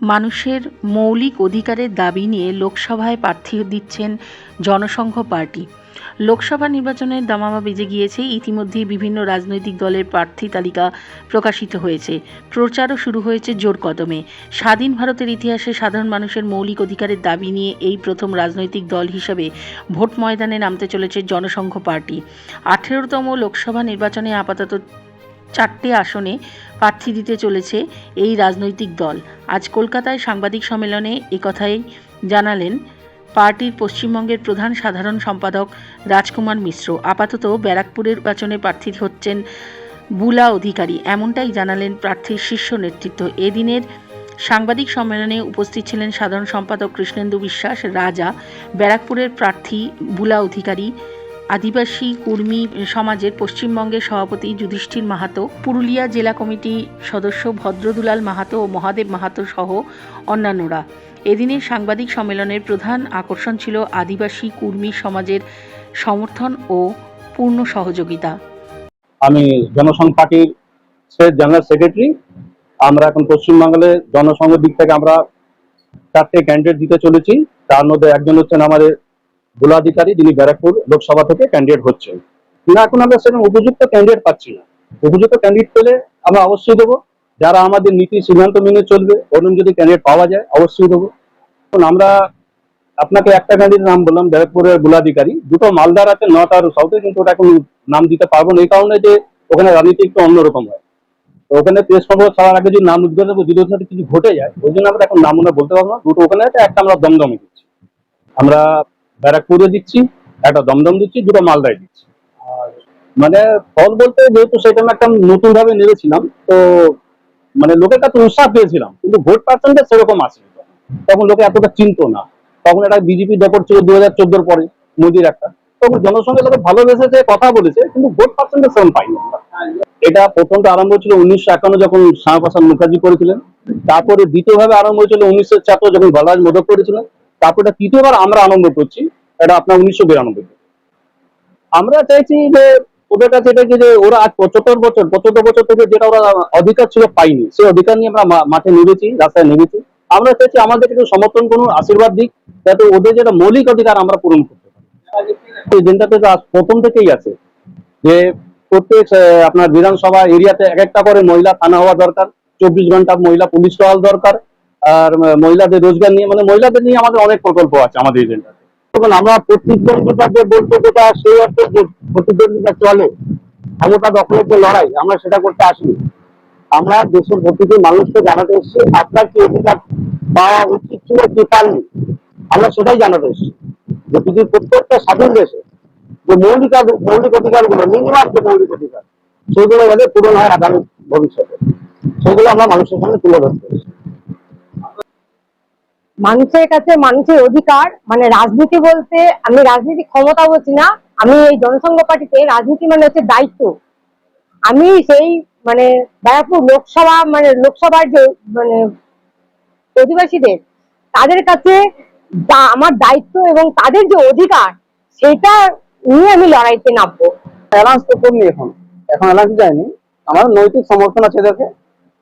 মানুষের মৌলিক অধিকারের দাবি নিয়ে লোকসভায় প্রার্থী দিচ্ছেন জনসংঘ পার্টি। লোকসভা নির্বাচনের দামামা বেজে গিয়েছে। ইতিমধ্যে বিভিন্ন রাজনৈতিক দলের প্রার্থী তালিকা প্রকাশিত হয়েছে। প্রচারও শুরু হয়েছে জোর কদমে। স্বাধীন ভারতের ইতিহাসে সাধারণ মানুষের মৌলিক অধিকারের দাবি নিয়ে এই প্রথম রাজনৈতিক দল হিসেবে ভোট ময়দানে নামতে চলেছে জনসংঘ পার্টি। আঠেরোতম লোকসভা নির্বাচনে আপাতত চারটে আসনে প্রার্থী দিতে চলেছে এই রাজনৈতিক দল। আজ কলকাতায় সাংবাদিক সম্মেলনে একথাই জানালেন পার্টির পশ্চিমবঙ্গের প্রধান সাধারণ সম্পাদক রাজকুমার মিশ্র। আপাতত ব্যারাকপুরের নির্বাচনে প্রার্থী হচ্ছেন বুলা অধিকারী, এমনটাই জানালেন প্রার্থীর শীর্ষ নেতৃত্ব। এদিনের সাংবাদিক সম্মেলনে উপস্থিত ছিলেন সাধারণ সম্পাদক কৃষ্ণেন্দু বিশ্বাস, রাজা, ব্যারাকপুরের প্রার্থী বুলা অধিকারী আদিবাসী কর্মী সমাজের পশ্চিমবঙ্গের সভাপতি যুধিষ্ঠির মাহাতো, পুরুলিয়া জেলা কমিটি সদস্য ভদ্রদুলাল মাহাতো ও মহাদেব মাহাতো সহ অন্যান্যরা। এদিনের সাংবাদিক সম্মেলনের প্রধান আকর্ষণ ছিল আদিবাসী কর্মী সমাজের সমর্থন ও পূর্ণ সহযোগিতা। আমি জনসংঘ পার্টির জেনারেল সেক্রেটারি, আমরা এখন পশ্চিমবাংলার জনসংঘের দিক থেকে আমরা চারটে ক্যান্ডিডেট দিতে চলেছি। তার মধ্যে একজন হচ্ছেন আমাদের বুলাধিকারী যিনি ব্যারাকপুর লোকসভা থেকে ক্যান্ডিডেট হচ্ছেন না এখন আমরা সেরকম উপযুক্ত ক্যান্ডিডেট পাচ্ছি না। উপযুক্ত ক্যান্ডিডেট পেলে আমরা অবশ্যই দেবো। যারা আমাদের নীতি সিদ্ধান্ত মেনে চলবে ওরকম যদি ক্যান্ডিডেট পাওয়া যায়, অবশ্যই দেবো। এখন আমরা আপনাকে একটা ক্যান্ডিডেট নাম বললাম, ব্যারাকপুরের বুলাধিকারী দুটো মালদার আছে নর্থ আর সাউথে কিন্তু ওটা এখন নাম দিতে পারব না। এই কারণে যে ওখানে রাজনীতি একটু অন্যরকম হয়। ওখানে প্রেস খবর ছাড়ার আগে যদি নাম উদ্যোগ দেবো যদি সাথে কিছু ঘটে যায়, ওই জন্য আমরা এখন নাম বলতে পারব না। দুটো ওখানে একটা আমরা দমদমে দিচ্ছি। আমরা ব্যারাকপুরে দিচ্ছি, একটা দমদম দিচ্ছি, দুটো মালদায় দিচ্ছি। মানে ফল বলতে যেহেতু সেটা আমি একটা নতুন ভাবে নেমেছিলাম তো মানে লোকের কাছে উৎসাহ পেয়েছিলাম, কিন্তু ভোট পার্সেন্টেজ সেরকম আসেনি তখন। লোকে এতটা চিনতো না। তখন একটা বিজেপি ব্যাপার ছিল দু হাজার চোদ্দোর পরে, মোদির একটা। তখন জনসংখ্যা লোকে ভালোবেসেছে কথা বলেছে, কিন্তু ভোট পার্সেন্টেজ সেরকম পাইনি। এটা প্রথমটা আরম্ভ হয়েছিল উনিশশো একান্ন যখন শ্যামাপ্রসাদ মুখার্জি করেছিলেন। তারপরে দ্বিতীয়ভাবে আরম্ভ হয়েছিল উনিশশো চারটো যখন বলরাজ মোদক করেছিলেন। তারপরে তৃতীয়বার আমরা আরম্ভ করছি, এটা আপনার উনিশশো বিরানব্বই আমরা চাইছি যে ওদের কাছে এটা যে ওরা আজ পঁচাত্তর বছর পঁচাত্তর বছর থেকে যেটা ওরা অধিকার ছিল পাইনি সেই অধিকার নিয়ে আমরা মাঠে নেমেছি, রাস্তায় নেমেছি। আমরা চাইছি আমাদের একটু সমর্থন করুন, আশীর্বাদ দিক, যাতে ওদের যেটা মৌলিক অধিকার আমরা পূরণ করতে পারি। এই দিনটাতে প্রথম থেকেই আছে যে প্রত্যেক আপনার বিধানসভা এরিয়াতে এক একটা করে মহিলা থানা হওয়া দরকার, চব্বিশ ঘণ্টা মহিলা পুলিশ টহল দরকার আর মহিলাদের রোজগার নিয়ে মানে মহিলাদের নিয়ে আমাদের অনেক প্রকল্প আছে আমাদের এজেন্ডাতে আমরা প্রতিদ্বন্দ্বিতা যে বলতে যেটা সেই অর্থে যে প্রতিদ্বন্দ্বিতা চলে। ক্ষমতা দখলের যে লড়াই, আমরা সেটা করতে আসিনি। আমরা দেশের প্রতিটি মানুষকে জানাতে এসেছি, আপনার কি অধিকার পাওয়া উচিত ছিল কি পাননি? আমরা সেটাই জানাতে এসেছি। যে পৃথিবীর প্রত্যেকটা স্বাধীন দেশে যে মৌলিক মৌলিক অধিকারগুলো মিনিমাম যে মৌলিক অধিকার, সেগুলো যাতে পূরণ হয় আগামী ভবিষ্যতে। সেগুলো আমরা মানুষের সামনে তুলে ধরতে মানুষের কাছে মানুষের অধিকার মানে রাজনীতি বলতে আমি রাজনীতি ক্ষমতা বলছি না, আমি এই জনসংঘ পার্টিতে রাজনীতি মানে হচ্ছে দায়িত্ব। আমি সেই মানে ব্যারাকপুর লোকসভা মানে লোকসভার যে মানে অধিবাসীদের, তাদের কাছে আমার দায়িত্ব এবং তাদের যে অধিকার, সেটা নিয়ে আমি লড়াইতে নামবো। অ্যালাউন্স তো করিনি এখন। এখন অ্যালাউন্স যায়নি। আমার নৈতিক সমর্থন আছে এদেরকে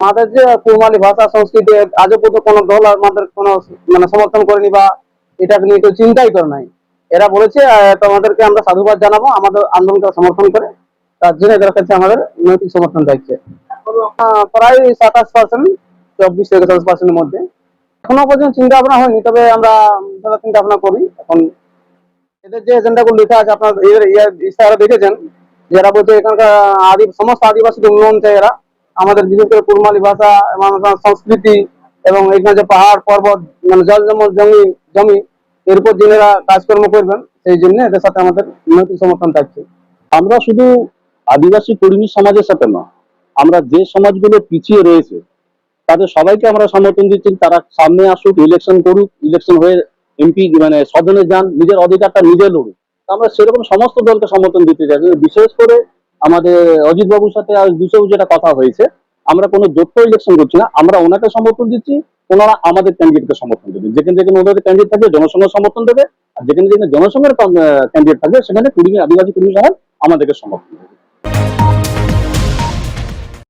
আমাদের যে কুরমালি ভাষা, সংস্কৃতি, আজও পর্যন্ত কোনো দল আমাদের কোনো মানে সমর্থন করেনি বা এটা নিয়ে কেউ চিন্তাই করে নাই। এরা বলেছে তোমাদেরকে আমরা সাধুবাদ জানাব, আমাদের আন্দোলনকে সমর্থন করে। তার জন্য এদের কাছে আমাদের নৈতিক সমর্থন থাকছে। প্রায় সাতাশ পার্সেন্ট চব্বিশ থেকে সাতাশ পার্সেন্টের মধ্যে। এখনও পর্যন্ত চিন্তা ভাবনা হয়নি, তবে আমরা চিন্তা ভাবনা করি। এখন এদের যে এজেন্ডা গুলো লেখা আছে, আপনার ইস্তাহারা দেখেছেন। যারা বলছে, এখানকার আদি সমস্ত আদিবাসীদের উন্নয়ন চাই এরা। আমাদের বিশেষ করে কুরমালি ভাষা সংস্কৃতি, এবং এখানে যে পাহাড়, পর্বত মানে জল জমল জমি জমি, এর উপর কাজকর্ম করবেন, সেই জন্য এদের সাথে আমাদের নৈতিক সমর্থন থাকছে। আমরা শুধু আদিবাসী কর্মী সমাজের সাথে নয় আমরা যে সমাজগুলো পিছিয়ে রয়েছে, তাদের সবাইকে আমরা সমর্থন দিচ্ছি তারা সামনে আসুক ইলেকশন করুক ইলেকশন হয়ে এমপি মানে সদনে যান, নিজের অধিকারটা নিজে লড়ুক। আমরা সেরকম সমস্ত দলকে সমর্থন দিতে চাই, বিশেষ করে আমাদের অজিত বাবুর সাথে আর দুশো যেটা কথা হয়েছে, আমরা কোনো যোগ্য ইলেকশন করছি না, আমরা ওনাকে সমর্থন দিচ্ছি, ওনারা আমাদের ক্যান্ডিডেটকে সমর্থন দেবে। যেখানে যেখানে ওনাদের ক্যান্ডিডেট থাকবে জনসংঘ সমর্থন দেবে, আর যেখানে যেখানে জনসংঘের ক্যান্ডিডেট থাকবে, সেখানে কুড়ি আদিবাসী কুড়ি সাহেব আমাদেরকে সমর্থন দেবে।